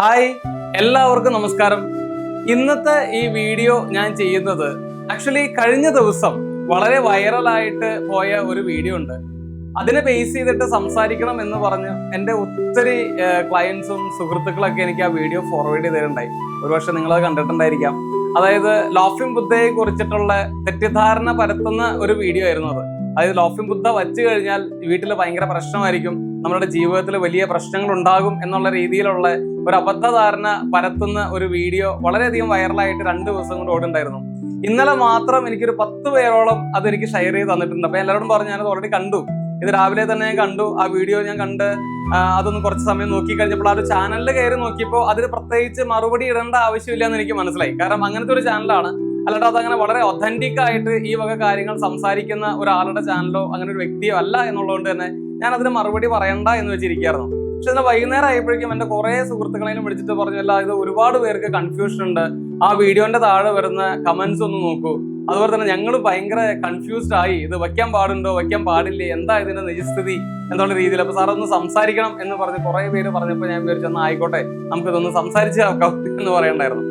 Hi എല്ലാവർക്കും നമസ്കാരം. ഇന്നത്തെ ഈ വീഡിയോ ഞാൻ ചെയ്യുന്നത് ആക്ച്വലി കഴിഞ്ഞ ദിവസം വളരെ വൈറലായിട്ട് പോയ ഒരു വീഡിയോ ഉണ്ട്. അതിനെ ബേസ് ചെയ്തിട്ട് സംസാരിക്കണം എന്ന് പറഞ്ഞ് എന്റെ ഒത്തിരി ക്ലയൻസും സുഹൃത്തുക്കളൊക്കെ എനിക്ക് ആ വീഡിയോ ഫോർവേഡ് ചെയ്തിട്ടുണ്ടായി. ഒരുപക്ഷെ നിങ്ങളത് കണ്ടിട്ടുണ്ടായിരിക്കാം. അതായത് ലോഫിംഗ് ബുദ്ധയെ കുറിച്ചിട്ടുള്ള തെറ്റിദ്ധാരണ പരത്തുന്ന ഒരു വീഡിയോ ആയിരുന്നു അത്. അതായത് ലോഫിംഗ് ബുദ്ധ വച്ചു കഴിഞ്ഞാൽ വീട്ടിൽ ഭയങ്കര പ്രശ്നമായിരിക്കും. നമ്മുടെ ജീവിതത്തിൽ വലിയ പ്രശ്നങ്ങൾ ഉണ്ടാകും എന്നുള്ള രീതിയിലുള്ള ഒരു അബദ്ധധാരണ പരത്തുന്ന ഒരു വീഡിയോ വളരെയധികം വൈറലായിട്ട് രണ്ട് ദിവസം കൊണ്ട് ഓടുണ്ടായിരുന്നു. ഇന്നലെ മാത്രം എനിക്കൊരു പത്ത് പേരോളം അത് എനിക്ക് ഷെയർ ചെയ്ത് തന്നിട്ടുണ്ട്. അപ്പൊ എല്ലാവരോടും പറഞ്ഞു ഞാനത് ഓൾറെഡി കണ്ടു. ഇത് രാവിലെ തന്നെ ഞാൻ കണ്ടു. ആ വീഡിയോ ഞാൻ കണ്ട് അതൊന്ന് കുറച്ച് സമയം നോക്കി കഴിഞ്ഞപ്പോൾ ആ ഒരു ചാനലിൽ കയറി നോക്കിയപ്പോൾ അതിന് പ്രത്യേകിച്ച് മറുപടി ഇടേണ്ട ആവശ്യമില്ല എന്ന് എനിക്ക് മനസ്സിലായി. കാരണം അങ്ങനത്തെ ഒരു ചാനലാണ് അല്ലാണ്ട് അതങ്ങനെ വളരെ ഒതന്റിക് ആയിട്ട് ഈ വക കാര്യങ്ങൾ സംസാരിക്കുന്ന ഒരാളുടെ ചാനലോ അങ്ങനെ ഒരു വ്യക്തിയോ അല്ല എന്നുള്ളതുകൊണ്ട് തന്നെ ഞാൻ അതിന് മറുപടി പറയണ്ട എന്ന് വെച്ചിരിക്കുകയായിരുന്നു. പക്ഷെ എന്നാൽ വൈകുന്നേരം ആയപ്പോഴേക്കും എന്റെ കുറേ സുഹൃത്തുക്കളെയും വിളിച്ചിട്ട് പറഞ്ഞല്ല ഇത് ഒരുപാട് പേർക്ക് കൺഫ്യൂഷൻ ഉണ്ട്. ആ വീഡിയോന്റെ താഴെ വരുന്ന കമന്റ്സ് ഒന്ന് നോക്കൂ. അതുപോലെ തന്നെ ഞങ്ങൾ ഭയങ്കര കൺഫ്യൂസ്ഡ് ആയി. ഇത് വയ്ക്കാൻ പാടുണ്ടോ? വയ്ക്കാൻ പാടില്ലേ? എന്താ ഇതിന്റെ നിജസ്ഥിതി? എന്നുള്ള രീതിയിൽ. അപ്പൊ സാർ ഒന്ന് സംസാരിക്കണം എന്ന് പറഞ്ഞ് കുറെ പേര് പറഞ്ഞപ്പോൾ ഞാൻ വിചാരിച്ചു ഒന്ന് ആയിക്കോട്ടെ നമുക്കിതൊന്ന് സംസാരിച്ച് നോക്കാം എന്ന് പറയണ്ടായിരുന്നു.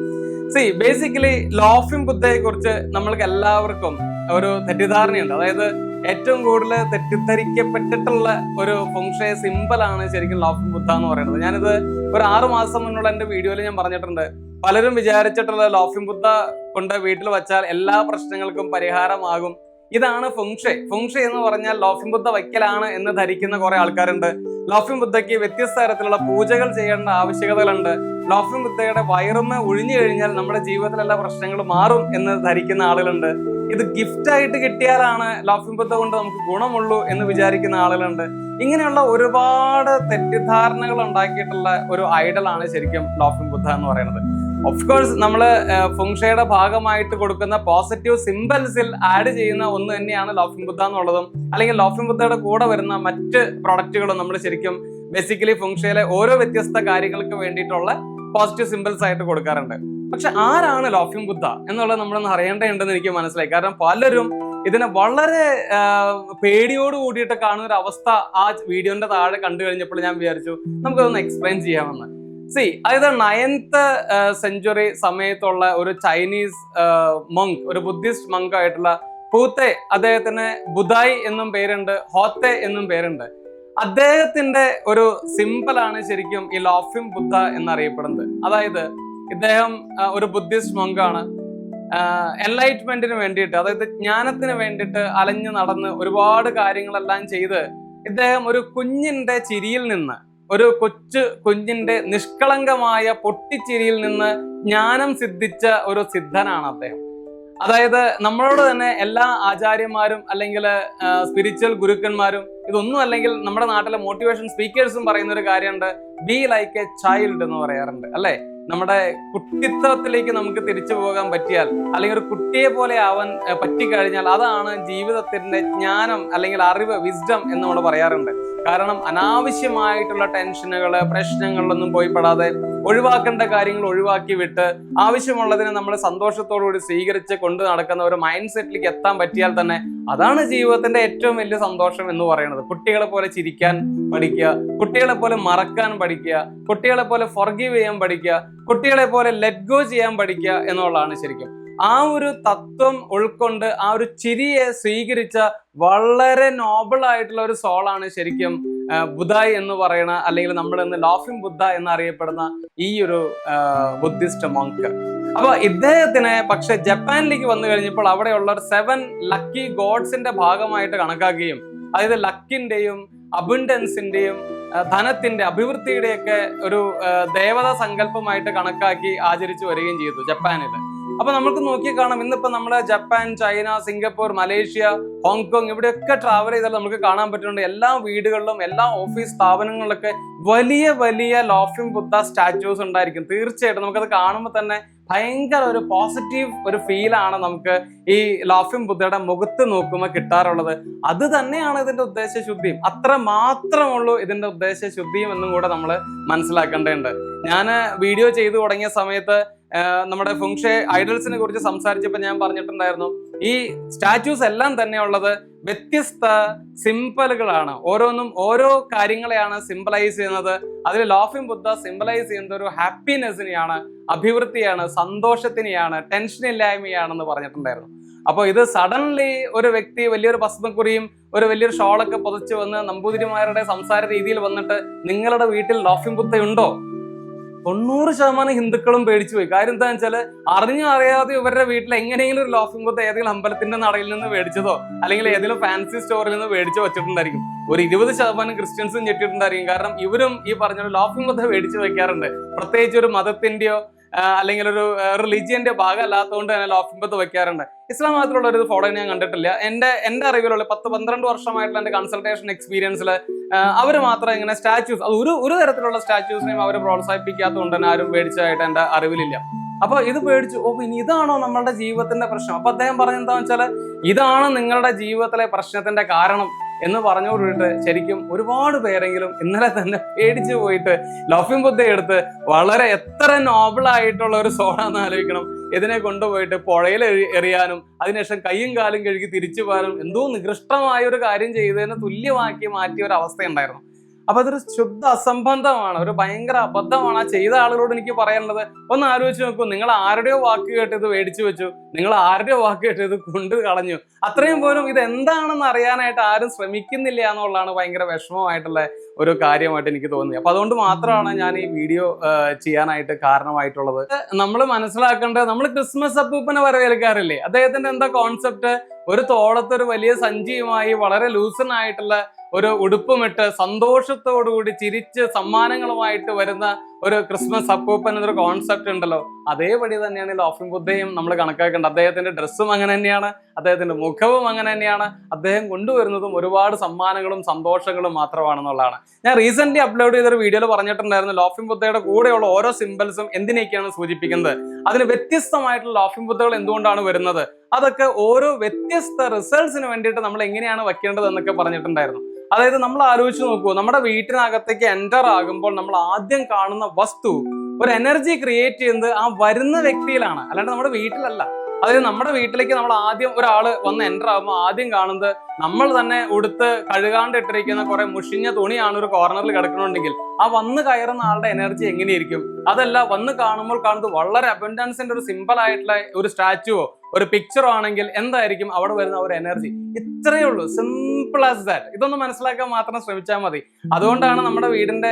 സി ബേസിക്കലി ലോഫിംഗ് ബുദ്ധയെ കുറിച്ച് നമ്മൾക്ക് എല്ലാവർക്കും ഒരു തെറ്റിദ്ധാരണയുണ്ട്. അതായത് ഏറ്റവും കൂടുതൽ തെറ്റിദ്ധരിക്കപ്പെട്ടിട്ടുള്ള ഒരു ഫംഗ്ഷയ സിമ്പിൾ ആണ് ശരിക്കും ലോഫിംഗ് ബുദ്ധ എന്ന് പറയുന്നത്. ഞാനിത് ഒരു ആറു മാസം മുന്നുള്ള എന്റെ വീഡിയോയിൽ ഞാൻ പറഞ്ഞിട്ടുണ്ട്. പലരും വിചാരിച്ചിട്ടുള്ള ലോഫിംഗ് ബുദ്ധ കൊണ്ട് വീട്ടിൽ വച്ചാൽ എല്ലാ പ്രശ്നങ്ങൾക്കും പരിഹാരമാകും. ഇതാണ് ഫുങ്ഷെ. ഫുങ്ഷെ എന്ന് പറഞ്ഞാൽ ലോഫിംഗ് ബുദ്ധ വയ്ക്കലാണ് എന്ന് ധരിക്കുന്ന കുറെ ആൾക്കാരുണ്ട്. ലോഫിംഗ് ബുദ്ധയ്ക്ക് വ്യത്യസ്ത തരത്തിലുള്ള പൂജകൾ ചെയ്യേണ്ട ആവശ്യകതകളുണ്ട്. ലോഫിംഗ് ബുദ്ധയുടെ വയറുമ ഒഴിഞ്ഞു കഴിഞ്ഞാൽ നമ്മുടെ ജീവിതത്തിലെല്ലാ പ്രശ്നങ്ങളും മാറും എന്ന് ധരിക്കുന്ന ആളുകളുണ്ട്. ഇത് ഗിഫ്റ്റ് ആയിട്ട് കിട്ടിയാലാണ് ലോഫിംഗ് ബുദ്ധ കൊണ്ട് നമുക്ക് ഗുണമുള്ളൂ എന്ന് വിചാരിക്കുന്ന ആളുകളുണ്ട്. ഇങ്ങനെയുള്ള ഒരുപാട് തെറ്റിദ്ധാരണകൾ ഉണ്ടാക്കിയിട്ടുള്ള ഒരു ഐഡലാണ് ശരിക്കും ലോഫിംഗ് ബുദ്ധ എന്ന് പറയുന്നത്. ഓഫ് കോഴ്സ് നമ്മൾ ഫുങ്ഷയുടെ ഭാഗമായിട്ട് കൊടുക്കുന്ന പോസിറ്റീവ് സിംബൽസിൽ ആഡ് ചെയ്യുന്ന ഒന്ന് തന്നെയാണ് ലോഫിംഗ് ബുദ്ധ എന്നുള്ളതും അല്ലെങ്കിൽ ലോഫിംഗ് ബുദ്ധയുടെ കൂടെ വരുന്ന മറ്റ് പ്രൊഡക്റ്റുകളും നമ്മൾ ശരിക്കും ബേസിക്കലി ഫുങ്ഷയിലെ ഓരോ വ്യത്യസ്ത കാര്യങ്ങൾക്ക് വേണ്ടിയിട്ടുള്ള പോസിറ്റീവ് സിംബൽസ് ആയിട്ട് കൊടുക്കാറുണ്ട്. പക്ഷെ ആരാണ് ലോഫിംഗ് ബുദ്ധ എന്നുള്ളത് നമ്മളൊന്ന് അറിയേണ്ടതുണ്ടെന്ന് എനിക്ക് മനസ്സിലായി. കാരണം പലരും ഇതിനെ വളരെ പേടിയോട് കൂടിയിട്ട് കാണുന്ന ഒരു അവസ്ഥ ആ വീഡിയോന്റെ താഴെ കണ്ടു കഴിഞ്ഞപ്പോൾ ഞാൻ വിചാരിച്ചു നമുക്കതൊന്ന് എക്സ്പ്ലെയിൻ ചെയ്യാമെന്ന്. സി അതായത് നയൻത്ത് സെഞ്ചുറി സമയത്തുള്ള ഒരു ചൈനീസ് മങ്ക് ഒരു ബുദ്ധിസ്റ്റ് മങ്ക് ആയിട്ടുള്ള പൂത്തെ അദ്ദേഹത്തിന് ബുധായ് എന്നും പേരുണ്ട് ഹോത്തെ എന്നും പേരുണ്ട്. അദ്ദേഹത്തിന്റെ ഒരു സിമ്പിൾ ആണ് ശരിക്കും ഈ ലോഫിം ബുദ്ധ എന്നറിയപ്പെടുന്നത്. അതായത് ഇദ്ദേഹം ഒരു ബുദ്ധിസ്റ്റ് മങ്കാണ്. എൻലൈറ്റ്മെന്റിന് വേണ്ടിയിട്ട് അതായത് ജ്ഞാനത്തിന് വേണ്ടിയിട്ട് അലഞ്ഞു നടന്ന് ഒരുപാട് കാര്യങ്ങളെല്ലാം ചെയ്ത് ഇദ്ദേഹം ഒരു കുഞ്ഞിന്റെ ചിരിയിൽ നിന്ന് ഒരു കൊച്ചു കുഞ്ഞിന്റെ നിഷ്കളങ്കമായ പൊട്ടിച്ചിരിയിൽ നിന്ന് ജ്ഞാനം സിദ്ധിച്ച ഒരു സിദ്ധനാണ് അദ്ദേഹം. അതായത് നമ്മളോട് തന്നെ എല്ലാ ആചാര്യന്മാരും അല്ലെങ്കിൽ സ്പിരിച്വൽ ഗുരുക്കന്മാരും ഇതൊന്നും അല്ലെങ്കിൽ നമ്മുടെ നാട്ടിലെ മോട്ടിവേഷൻ സ്പീക്കേഴ്സും പറയുന്ന ഒരു കാര്യമുണ്ട്. ബി ലൈക്ക് എ ചൈൽഡ് എന്ന് പറയാറുണ്ട് അല്ലെ? നമ്മുടെ കുട്ടിത്വത്തിലേക്ക് നമുക്ക് തിരിച്ചു പോകാൻ പറ്റിയാൽ അല്ലെങ്കിൽ ഒരു കുട്ടിയെ പോലെ അവൻ പറ്റിക്കഴിഞ്ഞാൽ അതാണ് ജീവിതത്തിന്റെ ജ്ഞാനം അല്ലെങ്കിൽ അറിവ് വിസ്ഡം എന്ന് നമ്മൾ പറയാറുണ്ട്. കാരണം അനാവശ്യമായിട്ടുള്ള ടെൻഷനുകൾ പ്രശ്നങ്ങളിലൊന്നും പോയി പെടാതെ ഒഴിവാക്കേണ്ട കാര്യങ്ങൾ ഒഴിവാക്കി വിട്ട് ആവശ്യമുള്ളതിനെ നമ്മൾ സന്തോഷത്തോടുകൂടി സ്വീകരിച്ച് കൊണ്ട് നടക്കുന്ന ഒരു മൈൻഡ് സെറ്റിലേക്ക് എത്താൻ പറ്റിയാൽ തന്നെ അതാണ് ജീവിതത്തിന്റെ ഏറ്റവും വലിയ സന്തോഷം എന്ന് പറയുന്നത്. കുട്ടികളെ പോലെ ചിരിക്കാൻ പഠിക്കുക കുട്ടികളെ പോലെ മറക്കാൻ പഠിക്കുക കുട്ടികളെ പോലെ ഫൊർഗീവ് ചെയ്യാൻ പഠിക്കുക കുട്ടികളെ പോലെ ലെറ്റ് ഗോ ചെയ്യാൻ പഠിക്കുക എന്നുള്ളതാണ് ശരിക്കും. ആ ഒരു തത്വം ഉൾക്കൊണ്ട് ആ ഒരു ചിരിയെ സ്വീകരിച്ച വളരെ നോബിൾ ആയിട്ടുള്ള ഒരു സോളാണ് ശരിക്കും ബുധായ് എന്ന് പറയുന്ന അല്ലെങ്കിൽ നമ്മൾ ഇന്ന് ലോഫിംഗ് ബുദ്ധ എന്നറിയപ്പെടുന്ന ഈ ഒരു ബുദ്ധിസ്റ്റ് മോങ്ക് അപ്പൊ ഇദ്ദേഹത്തിനെ പക്ഷെ ജപ്പാനിലേക്ക് വന്നു കഴിഞ്ഞപ്പോൾ അവിടെയുള്ള സെവൻ ലക്കി ഗോഡ്സിന്റെ ഭാഗമായിട്ട് കണക്കാക്കുകയും അതായത് ലക്കിന്റെയും അബുണ്ടൻസിന്റെയും ധനത്തിന്റെ അഭിവൃദ്ധിയുടെയൊക്കെ ഒരു ദേവതാ സങ്കല്പമായിട്ട് കണക്കാക്കി ആചരിച്ചു വരികയും ചെയ്തു ജപ്പാനിൽ അപ്പൊ നമുക്ക് നോക്കി കാണാം. ഇന്നിപ്പോ നമ്മൾ Japan China Singapore Malaysia Hong Kong ഇവിടെയൊക്കെ ട്രാവൽ ചെയ്താൽ നമുക്ക് കാണാൻ പറ്റുന്നുണ്ട്. എല്ലാ വീടുകളിലും എല്ലാ ഓഫീസ് സ്ഥാപനങ്ങളിലൊക്കെ വലിയ വലിയ ലോഫിംഗ് ബുദ്ധ സ്റ്റാച്യൂസ് ഉണ്ടായിരിക്കും. തീർച്ചയായിട്ടും നമുക്കത് കാണുമ്പോൾ തന്നെ ഭയങ്കര ഒരു പോസിറ്റീവ് ഒരു ഫീലാണ് നമുക്ക് ഈ ലോഫിം ബുദ്ധയുടെ മുഖത്ത് നോക്കുമ്പോൾ കിട്ടാറുള്ളത്. അത് തന്നെയാണ് ഇതിന്റെ ഉദ്ദേശ ശുദ്ധിയും. അത്ര മാത്രമുള്ളൂ ഇതിന്റെ ഉദ്ദേശ ശുദ്ധിയും എന്നും കൂടെ നമ്മൾ മനസ്സിലാക്കേണ്ടതുണ്ട്. ഞാൻ വീഡിയോ ചെയ്തു തുടങ്ങിയ സമയത്ത് നമ്മുടെ ഫുങ്ഷെ ഐഡൽസിനെ കുറിച്ച് സംസാരിച്ചപ്പോൾ ഞാൻ പറഞ്ഞിട്ടുണ്ടായിരുന്നു. ഈ സ്റ്റാച്യൂസ് എല്ലാം തന്നെ ഉള്ളത് വ്യത്യസ്ത സിംബലുകളാണ്. ഓരോന്നും ഓരോ കാര്യങ്ങളെയാണ് സിംബലൈസ് ചെയ്യുന്നത്. അതിൽ ലോഫിംഗ് ബുദ്ധ സിംബലൈസ് ചെയ്യുന്നത് ഒരു ഹാപ്പിനെസ്സിനെയാണ് അഭിവൃദ്ധിയാണ് സന്തോഷത്തിനെയാണ് ടെൻഷൻ ഇല്ലായ്മയാണെന്ന് പറഞ്ഞിട്ടുണ്ടായിരുന്നു. അപ്പോൾ ഇത് സഡൻലി ഒരു വ്യക്തി വലിയൊരു ഭസ്മക്കുറിയും ഒരു വലിയൊരു ഷോളൊക്കെ പുതച്ച് വന്ന് നമ്പൂതിരിമാരുടെ സംസാര രീതിയിൽ വന്നിട്ട് നിങ്ങളുടെ വീട്ടിൽ ലോഫിംഗ് ബുദ്ധ ഉണ്ടോ തൊണ്ണൂറ് ശതമാനം ഹിന്ദുക്കളും പേടിച്ചു പോയി. കാര്യം എന്താ വെച്ചാൽ അറിഞ്ഞോ അറിയാതെ ഇവരുടെ വീട്ടിൽ എങ്ങനെയെങ്കിലും ഒരു ലോഫിംഗ് ബുദ്ധ ഏതെങ്കിലും അമ്പലത്തിന്റെ നടയിൽ നിന്ന് മേടിച്ചതോ അല്ലെങ്കിൽ ഏതെങ്കിലും ഫാൻസി സ്റ്റോറിൽ നിന്ന് മേടിച്ചോ വെച്ചിട്ടുണ്ടായിരിക്കും. ഒരു ഇരുപത് ശതമാനം ക്രിസ്ത്യൻസും ഞെട്ടിട്ടുണ്ടായിരിക്കും കാരണം ഇവരും ഈ പറഞ്ഞ ലോഫിംഗ് ബുദ്ധ മേടിച്ചു വെക്കാറുണ്ട്. പ്രത്യേകിച്ച് ഒരു മതത്തിന്റെയോ അല്ലെങ്കിൽ ഒരു റിലീജിയന്റെ ഭാഗം അല്ലാത്തതുകൊണ്ട് തന്നെ ബുദ്ധ വെക്കാറുണ്ട്. ഇസ്ലാം മതത്തിലുള്ള ഒരു ഫോളോ ഞാൻ കണ്ടിട്ടില്ല. എന്റെ എന്റെ അറിവിലുള്ള പത്ത് പന്ത്രണ്ട് വർഷമായിട്ടുള്ള എന്റെ കൺസൾട്ടേഷൻ എക്സ്പീരിയൻസിൽ അവർ മാത്രം ഇങ്ങനെ സ്റ്റാച്യൂസ് അത് ഒരു ഒരു തരത്തിലുള്ള സ്റ്റാച്യൂസിനെയും അവർ പ്രോത്സാഹിപ്പിക്കാത്തതുകൊണ്ട് തന്നെ ആരും മേടിച്ചതായിട്ട് എന്റെ അറിവിലില്ല. അപ്പൊ ഇത് പേടിച്ചു ഓ ഇനി ഇതാണോ നമ്മളുടെ ജീവിതത്തിന്റെ പ്രശ്നം? അപ്പൊ അദ്ദേഹം പറഞ്ഞ എന്താണെന്ന് വെച്ചാൽ ഇതാണ് നിങ്ങളുടെ ജീവിതത്തിലെ പ്രശ്നത്തിന്റെ കാരണം. എന്ന് പറഞ്ഞുകൊണ്ടിട്ട് ശരിക്കും ഒരുപാട് പേരെങ്കിലും ഇന്നലെ തന്നെ പേടിച്ചു പോയിട്ട് ലോഫിംഗ് ബുദ്ധ എടുത്ത് വളരെ എത്ര നോബിളായിട്ടുള്ള ഒരു സോണാന്ന് ആലോചിക്കണം. ഇതിനെ കൊണ്ടുപോയിട്ട് പുഴയിൽ എറിയാനും അതിനുശേഷം കൈയും കാലും കഴുകി തിരിച്ചു പോകാനും എന്തോ നികൃഷ്ടമായ ഒരു കാര്യം ചെയ്തതിന് തുല്യമാക്കി മാറ്റിയ ഒരു അവസ്ഥയുണ്ടായിരുന്നു. അപ്പൊ അതൊരു ശുദ്ധ അസംബന്ധമാണ്. ഒരു ഭയങ്കര അബദ്ധമാണ് ആ ചെയ്ത ആളുകളോട് എനിക്ക് പറയാനുള്ളത്. ഒന്ന് ആലോചിച്ച് നോക്കൂ നിങ്ങൾ ആരുടെയോ വാക്ക് കേട്ട് ഇത് മേടിച്ചു വെച്ചു. നിങ്ങൾ ആരുടെയോ വാക്ക് കേട്ട് ഇത് കൊണ്ട് കളഞ്ഞു. അത്രയും പോലും ഇത് എന്താണെന്ന് അറിയാനായിട്ട് ആരും ശ്രമിക്കുന്നില്ല എന്നുള്ളതാണ് ഭയങ്കര വിഷമമായിട്ടുള്ള ഒരു കാര്യമായിട്ട് എനിക്ക് തോന്നി അപ്പൊ അതുകൊണ്ട് മാത്രമാണ് ഞാൻ ഈ വീഡിയോ ചെയ്യാനായിട്ട് കാരണമായിട്ടുള്ളത്. നമ്മൾ മനസ്സിലാക്കേണ്ടത് നമ്മൾ ക്രിസ്മസ് അപ്പൂപ്പനെ വരവേൽക്കാറില്ലേ? അദ്ദേഹത്തിന്റെ എന്താ കോൺസെപ്റ്റ് ഒരു തോളത്ത് ഒരു വലിയ സഞ്ചിയുമായി വളരെ ലൂസനായിട്ടുള്ള ഒരു ഉടുപ്പുമിട്ട് സന്തോഷത്തോടുകൂടി ചിരിച്ച് സമ്മാനങ്ങളുമായിട്ട് വരുന്ന ഒരു ക്രിസ്മസ് അപ്പൂപ്പൻ എന്നൊരു കോൺസെപ്റ്റ് ഉണ്ടല്ലോ. അതേപടി തന്നെയാണ് ഈ ലോഫിംഗ് ബുദ്ധയും നമ്മൾ കണക്കാക്കേണ്ടത്. അദ്ദേഹത്തിന്റെ ഡ്രസ്സും അങ്ങനെ തന്നെയാണ്. അദ്ദേഹത്തിന്റെ മുഖവും അങ്ങനെ തന്നെയാണ്. അദ്ദേഹം കൊണ്ടുവരുന്നതും ഒരുപാട് സമ്മാനങ്ങളും സന്തോഷങ്ങളും മാത്രമാണെന്നുള്ളതാണ്. ഞാൻ റീസെന്റ് അപ്ലോഡ് ചെയ്തൊരു വീഡിയോയിൽ പറഞ്ഞിട്ടുണ്ടായിരുന്നു ലോഫിംഗ് ബുദ്ധയുടെ കൂടെയുള്ള ഓരോ സിമ്പിൾസും എന്തിനൊക്കെയാണ് സൂചിപ്പിക്കുന്നത്? അതിന് വ്യത്യസ്തമായിട്ടുള്ള ലോഫിംഗ് ബുദ്ധകൾ എന്തുകൊണ്ടാണ് വരുന്നത്? അതൊക്കെ ഓരോ വ്യത്യസ്ത റിസൾട്ട്സിന് വേണ്ടിയിട്ട് നമ്മൾ എങ്ങനെയാണ് വെക്കേണ്ടത് എന്നൊക്കെ പറഞ്ഞിട്ടുണ്ടായിരുന്നു. അതായത് നമ്മൾ ആലോചിച്ച് നോക്കൂ നമ്മുടെ വീട്ടിനകത്തേക്ക് എന്റർ ആകുമ്പോൾ നമ്മൾ ആദ്യം കാണുന്ന വസ്തു ഒരു എനർജി ക്രിയേറ്റ് ചെയ്യുന്നത് ആ വരുന്ന വ്യക്തിയിലാണ്. അല്ലാണ്ട് നമ്മുടെ വീട്ടിലല്ല. അതായത് നമ്മുടെ വീട്ടിലേക്ക് നമ്മൾ ആദ്യം ഒരാൾ വന്ന് എന്റർ ആകുമ്പോൾ ആദ്യം കാണുന്നത് നമ്മൾ തന്നെ ഉടുത്ത് കഴുകാണ്ട് ഇട്ടിരിക്കുന്ന കുറെ മുഷിഞ്ഞ തുണിയാണ് ഒരു കോർണറിൽ കിടക്കണമെങ്കിൽ ആ വന്ന് കയറുന്ന ആളുടെ എനർജി എങ്ങനെയിരിക്കും? അതല്ല വന്ന് കാണുമ്പോൾ കാണുന്നത് വളരെ അബൻഡൻസിന്റെ ഒരു സിമ്പിൾ ആയിട്ടുള്ള ഒരു സ്റ്റാച്ചുവോ ഒരു പിക്ചറോ ആണെങ്കിൽ എന്തായിരിക്കും അവിടെ വരുന്ന ഒരു എനർജി ഇത്രയേ ഉള്ളൂ. ആസ് ദാറ്റ് ഇതൊന്ന് മനസ്സിലാക്കാൻ മാത്രം ശ്രമിച്ചാൽ മതി. അതുകൊണ്ടാണ് നമ്മുടെ വീടിന്റെ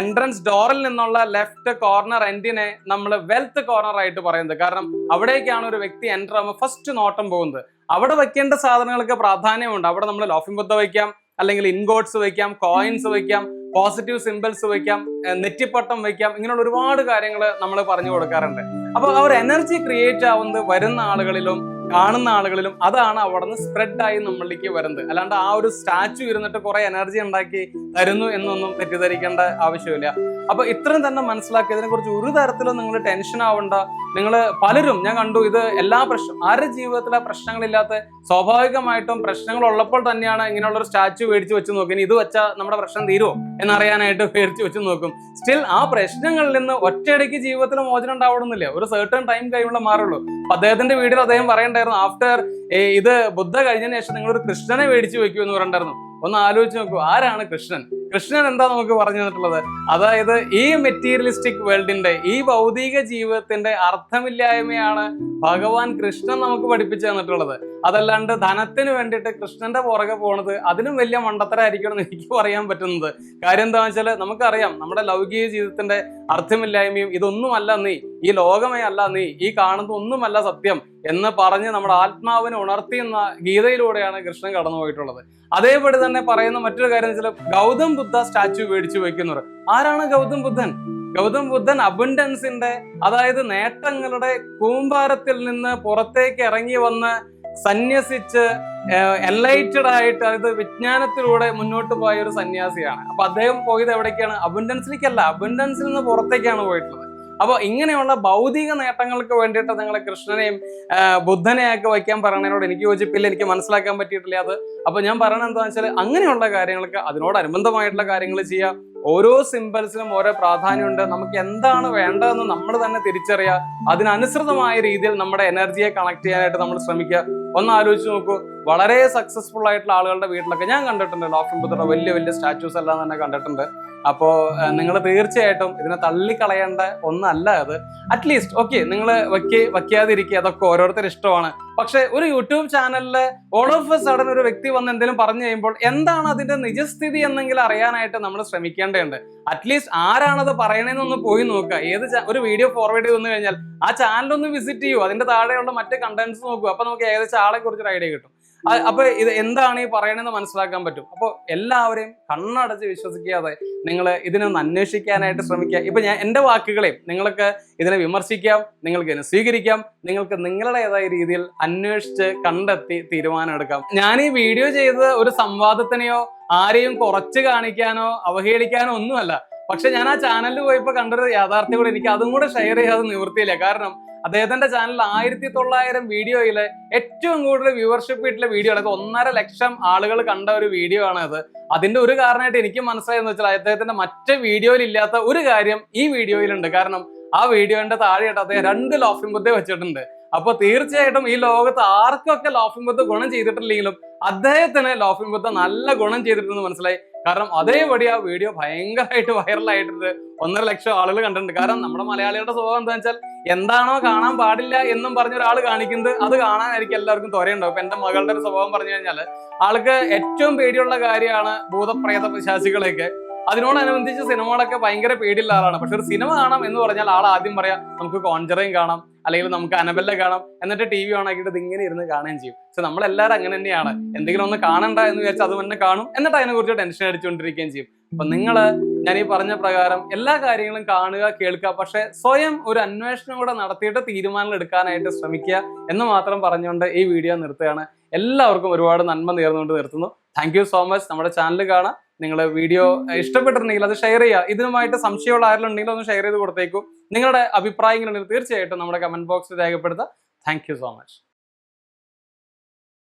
എൻട്രൻസ് ഡോറിൽ നിന്നുള്ള ലെഫ്റ്റ് കോർണർ എൻഡിനെ നമ്മൾ വെൽത്ത് കോർണർ ആയിട്ട് പറയുന്നത്. കാരണം അവിടേക്കാണ് ഒരു വ്യക്തി എന്റർ ആകുമ്പോൾ ഫസ്റ്റ് നോട്ടം പോകുന്നത്. അവിടെ വെക്കേണ്ട സാധനങ്ങൾക്ക് പ്രാധാന്യമുണ്ട്. അവിടെ നമ്മൾ ലോഫിംഗ് ബുദ്ധ വയ്ക്കാം അല്ലെങ്കിൽ ഇൻഗോട്ട്സ് വയ്ക്കാം കോയിൻസ് വയ്ക്കാം പോസിറ്റീവ് സിമ്പിൾസ് വയ്ക്കാം നെറ്റിപ്പട്ടം വയ്ക്കാം ഇങ്ങനെയുള്ള ഒരുപാട് കാര്യങ്ങൾ നമ്മൾ പറഞ്ഞു കൊടുക്കാറുണ്ട്. അപ്പോൾ അവർ എനർജി ക്രിയേറ്റ് ആവുന്നത് വരുന്ന ആളുകളിലും കാണുന്ന ആളുകളിലും അതാണ് അവിടെ നിന്ന് സ്പ്രെഡ് ആയി നമ്മളിലേക്ക് വരുന്നത്. അല്ലാണ്ട് ആ ഒരു സ്റ്റാച്ചു ഇരുന്നിട്ട് കുറെ എനർജി ഉണ്ടാക്കി തരുന്നു എന്നൊന്നും തെറ്റിദ്ധരിക്കേണ്ട ആവശ്യമില്ല. അപ്പൊ ഇത്രയും തന്നെ മനസ്സിലാക്കി ഇതിനെ കുറിച്ച് ഒരു തരത്തിലും നിങ്ങൾ ടെൻഷൻ ആവണ്ട. നിങ്ങൾ പലരും ഞാൻ കണ്ടു ഇത് എല്ലാ പ്രശ്നം ആരുടെ ജീവിതത്തിലെ പ്രശ്നങ്ങളില്ലാത്ത സ്വാഭാവികമായിട്ടും പ്രശ്നങ്ങൾ ഉള്ളപ്പോൾ തന്നെയാണ് ഇങ്ങനെയുള്ള ഒരു സ്റ്റാച്ചു മേടിച്ച് വെച്ച് നോക്കുക ഇനി ഇത് വെച്ചാൽ നമ്മുടെ പ്രശ്നം തീരുമോ എന്നറിയാനായിട്ട് മേടിച്ച് വെച്ച് നോക്കും. സ്റ്റിൽ ആ പ്രശ്നങ്ങളിൽ നിന്ന് ഒറ്റയടിക്ക് ജീവിതത്തിൽ മോചനം ഉണ്ടാവണമെന്നില്ല. ഒരു സർട്ടൺ ടൈം കഴിയുമ്പോൾ മാറുള്ളൂ. അദ്ദേഹത്തിന്റെ വീട്ടിൽ അദ്ദേഹം പറയണ്ടായിരുന്നു ആഫ്റ്റർ ഇത് ബുദ്ധ കഴിഞ്ഞതിന് ശേഷം നിങ്ങൾ ഒരു കൃഷ്ണനെ മേടിച്ച് വെക്കൂ എന്ന് പറയണ്ടായിരുന്നു ഒന്ന് ആലോചിച്ച് നോക്കൂ ആരാണ് കൃഷ്ണൻ? കൃഷ്ണൻ എന്താ നമുക്ക് പറഞ്ഞു തന്നിട്ടുള്ളത്? അതായത് ഈ മെറ്റീരിയലിസ്റ്റിക് വേൾഡിന്റെ ഈ ഭൗതിക ജീവിതത്തിന്റെ അർത്ഥമില്ലായ്മയാണ് ഭഗവാൻ കൃഷ്ണൻ നമുക്ക് പഠിപ്പിച്ചു തന്നിട്ടുള്ളത്. അതല്ലാണ്ട് ധനത്തിന് വേണ്ടിയിട്ട് കൃഷ്ണന്റെ പുറകെ പോണത് അതിനും വലിയ മണ്ടത്തരായിരിക്കണം എന്ന് എനിക്ക് പറയാൻ പറ്റുന്നത്. കാര്യം എന്താണെന്ന് വെച്ചാൽ നമുക്കറിയാം നമ്മുടെ ലൗകിക ജീവിതത്തിന്റെ അർത്ഥമില്ലായ്മയും ഇതൊന്നുമല്ല നീ ഈ ലോകമേ അല്ല നീ ഈ കാണുന്ന ഒന്നുമല്ല സത്യം എന്ന് പറഞ്ഞ് നമ്മുടെ ആത്മാവിനെ ഉണർത്തിയെന്ന ഗീതയിലൂടെയാണ് കൃഷ്ണൻ കടന്നു പോയിട്ടുള്ളത്. അതേപടി തന്നെ പറയുന്ന മറ്റൊരു കാര്യം എന്ന് വെച്ചാൽ ഗൗതം ബുദ്ധ സ്റ്റാച്ചു മേടിച്ചു വെക്കുന്നവർ. ആരാണ് ഗൗതം ബുദ്ധൻ? ഗൗതം ബുദ്ധൻ അബുണ്ടൻസിന്റെ അതായത് നേട്ടങ്ങളുടെ കൂമ്പാരത്തിൽ നിന്ന് പുറത്തേക്ക് ഇറങ്ങി വന്ന് സന്യസിച്ച് എൻലൈറ്റഡ് ആയിട്ട് അതായത് വിജ്ഞാനത്തിലൂടെ മുന്നോട്ട് പോയ ഒരു സന്യാസിയാണ്. അപ്പൊ അദ്ദേഹം പോയത് എവിടേക്കാണ്? അബുണ്ടൻസിലേക്കല്ല അബുണ്ടൻസിൽ നിന്ന് പുറത്തേക്കാണ് പോയിട്ടുള്ളത്. അപ്പോൾ ഇങ്ങനെയുള്ള ഭൗതിക നേട്ടങ്ങൾക്ക് വേണ്ടിയിട്ട് നിങ്ങൾ കൃഷ്ണനെയും ബുദ്ധനെയൊക്കെ വയ്ക്കാൻ പറയുന്നതിനോട് എനിക്ക് യോജിപ്പില്ല എനിക്ക് മനസ്സിലാക്കാൻ പറ്റിയിട്ടില്ല അത്. അപ്പോൾ ഞാൻ പറയണത് എന്താണെന്ന് വെച്ചാൽ അങ്ങനെയുള്ള കാര്യങ്ങൾക്ക് അതിനോടനുബന്ധമായിട്ടുള്ള കാര്യങ്ങൾ ചെയ്യാം ഓരോ സിമ്പിൾസിനും ഓരോ പ്രാധാന്യമുണ്ട്. നമുക്ക് എന്താണ് വേണ്ടതെന്ന് നമ്മൾ തന്നെ തിരിച്ചറിയുക. അതിനനുസൃതമായ രീതിയിൽ നമ്മുടെ എനർജിയെ കണക്ട് ചെയ്യാനായിട്ട് നമ്മൾ ശ്രമിക്കുക. ഒന്ന് ആലോചിച്ച് നോക്കൂ. വളരെ സക്സസ്ഫുൾ ആയിട്ടുള്ള ആളുകളുടെ വീട്ടിലൊക്കെ ഞാൻ കണ്ടിട്ടുണ്ട് ലോഫിംഗ് ബുദ്ധയുടെ വലിയ വലിയ സ്റ്റാച്യൂസ് എല്ലാം തന്നെ കണ്ടിട്ടുണ്ട്. അപ്പോൾ നിങ്ങൾ തീർച്ചയായിട്ടും ഇതിനെ തള്ളിക്കളയേണ്ട ഒന്നല്ല അത്. അറ്റ്ലീസ്റ്റ് ഓക്കെ നിങ്ങൾ വയ്ക്കി വയ്ക്കാതിരിക്കുക അതൊക്കെ ഓരോരുത്തർ ഇഷ്ടമാണ്. പക്ഷെ ഒരു യൂട്യൂബ് ചാനലിൽ ഓൾ ഓഫ് എ സഡൻ ഒരു വ്യക്തി വന്ന് എന്തെങ്കിലും പറഞ്ഞു കഴിയുമ്പോൾ എന്താണ് അതിന്റെ നിജസ്ഥിതി എന്നെങ്കിലും അറിയാനായിട്ട് നമ്മൾ ശ്രമിക്കേണ്ടതുണ്ട്. അറ്റ്ലീസ്റ്റ് ആരാണത് പറയണേന്നൊന്ന് പോയി നോക്കുക. ഏത് ഒരു വീഡിയോ ഫോർവേഡ് ചെയ്ത് വന്നു കഴിഞ്ഞാൽ ആ ചാനൽ ഒന്ന് വിസിറ്റ് ചെയ്യൂ. അതിന്റെ താഴെയുള്ള മറ്റ് കണ്ടന്റ്സ് നോക്കൂ. അപ്പൊ നമുക്ക് ഏകദേശം ആളെ കുറിച്ചൊരു ഐഡിയ കിട്ടും. അപ്പൊ ഇത് എന്താണ് ഈ പറയണെന്ന് മനസ്സിലാക്കാൻ പറ്റും. അപ്പോൾ എല്ലാവരെയും കണ്ണടച്ച് വിശ്വസിക്കാതെ നിങ്ങൾ ഇതിനൊന്ന് അന്വേഷിക്കാനായിട്ട് ശ്രമിക്കുക. ഇപ്പൊ ഞാൻ എന്റെ വാക്കുകളെയും നിങ്ങൾക്ക് ഇതിനെ വിമർശിക്കാം നിങ്ങൾക്ക് ഇതിനെ സ്വീകരിക്കാം നിങ്ങൾക്ക് നിങ്ങളുടേതായ രീതിയിൽ അന്വേഷിച്ച് കണ്ടെത്തി തീരുമാനം എടുക്കാം ഞാൻ ഈ വീഡിയോ ചെയ്തത് ഒരു സംവാദത്തിനെയോ ആരെയും കുറച്ച് കാണിക്കാനോ അവഹേളിക്കാനോ ഒന്നുമല്ല. പക്ഷെ ഞാൻ ആ ചാനലിൽ പോയപ്പോ കണ്ടൊരു യാഥാർത്ഥ്യം കൂടെ എനിക്ക് അതും കൂടെ ഷെയർ ചെയ്യാതെ നിവൃത്തിയില്ല. കാരണം അദ്ദേഹത്തിന്റെ ചാനൽ ആയിരത്തി തൊള്ളായിരം വീഡിയോയിൽ ഏറ്റവും കൂടുതൽ വ്യൂവർഷിപ്പ് കിട്ടിയ വീഡിയോ അതൊക്കെ ഒന്നര ലക്ഷം ആളുകൾ കണ്ട ഒരു വീഡിയോ ആണ് അത്. അതിന്റെ ഒരു കാരണമായിട്ട് എനിക്ക് മനസ്സിലായെന്ന് വെച്ചാൽ അദ്ദേഹത്തിന്റെ മറ്റ് വീഡിയോയിൽ ഇല്ലാത്ത ഒരു കാര്യം ഈ വീഡിയോയിലുണ്ട് കാരണം ആ വീഡിയോന്റെ താഴെയായിട്ട് അദ്ദേഹം രണ്ട് ലോഫിംഗ് ബുദ്ധ വെച്ചിട്ടുണ്ട്. അപ്പൊ തീർച്ചയായിട്ടും ഈ ലോകത്ത് ആർക്കൊക്കെ ലോഫിംഗ് ബുദ്ധ ഗുണം ചെയ്തിട്ടില്ലെങ്കിലും അദ്ദേഹത്തിന് ലോഫിംഗ് ബുദ്ധ നല്ല ഗുണം ചെയ്തിട്ടുണ്ടെന്ന് മനസ്സിലായി. കാരണം അതേപടി ആ വീഡിയോ ഭയങ്കരമായിട്ട് വൈറലായിട്ടുണ്ട് ഒന്നര ലക്ഷം ആളുകൾ കണ്ടിട്ടുണ്ട്. കാരണം നമ്മുടെ മലയാളികളുടെ സ്വഭാവം എന്താ വെച്ചാൽ എന്താണോ കാണാൻ പാടില്ല എന്നും പറഞ്ഞ ഒരാൾ കാണിക്കുന്നത് അത് കാണാനായിരിക്കും എല്ലാവർക്കും തുരയുണ്ടാവും. ഇപ്പൊ എന്റെ മകളുടെ ഒരു സ്വഭാവം പറഞ്ഞു കഴിഞ്ഞാൽ ആൾക്ക് ഏറ്റവും പേടിയുള്ള കാര്യമാണ് ഭൂതപ്രേത പിശാചികളെയൊക്കെ. അതിനോടനുബന്ധിച്ച് സിനിമകളൊക്കെ ഭയങ്കര പേടിയുള്ള ആളാണ്. പക്ഷെ ഒരു സിനിമ കാണാം എന്ന് പറഞ്ഞാൽ ആൾ ആദ്യം പറയാം നമുക്ക് കോൺജറയും കാണാം അല്ലെങ്കിൽ നമുക്ക് അനബെല്ല കാണാം. എന്നിട്ട് ടി വി ഓണാക്കിയിട്ട് ആക്കിയിട്ട് ഇങ്ങനെ ഇരുന്ന് കാണുകയും ചെയ്യും. പക്ഷെ നമ്മളെല്ലാവരും അങ്ങനെ തന്നെയാണ്. എന്തെങ്കിലും ഒന്ന് കാണണ്ട എന്ന് വെച്ചാൽ അത് തന്നെ കാണും. എന്നിട്ട് അതിനെക്കുറിച്ച് ടെൻഷൻ അടിച്ചുകൊണ്ടിരിക്കുകയും ചെയ്യും. അപ്പൊ നിങ്ങൾ ഞാൻ ഈ പറഞ്ഞ പ്രകാരം എല്ലാ കാര്യങ്ങളും കാണുക കേൾക്കുക പക്ഷെ സ്വയം ഒരു അന്വേഷണം കൂടെ നടത്തിയിട്ട് തീരുമാനങ്ങൾ എടുക്കാനായിട്ട് ശ്രമിക്കുക എന്ന് മാത്രം പറഞ്ഞുകൊണ്ട് ഈ വീഡിയോ നിർത്തുകയാണ്. എല്ലാവർക്കും ഒരുപാട് നന്മ നേർന്നുകൊണ്ട് നിർത്തുന്നു. താങ്ക് യു സോ മച്ച് നമ്മുടെ ചാനൽ കാണാം. നിങ്ങൾ വീഡിയോ ഇഷ്ടപ്പെട്ടിട്ടുണ്ടെങ്കിൽ അത് ഷെയർ ചെയ്യുക. ഇതിനുമായിട്ട് സംശയമുള്ള ആരെങ്കിലും ഒന്ന് ഷെയർ ചെയ്ത് കൊടുത്തേക്കും. നിങ്ങളുടെ അഭിപ്രായങ്ങളുണ്ടെങ്കിൽ തീർച്ചയായിട്ടും നമ്മുടെ കമന്റ് ബോക്സിൽ രേഖപ്പെടുത്തുക. Thank so much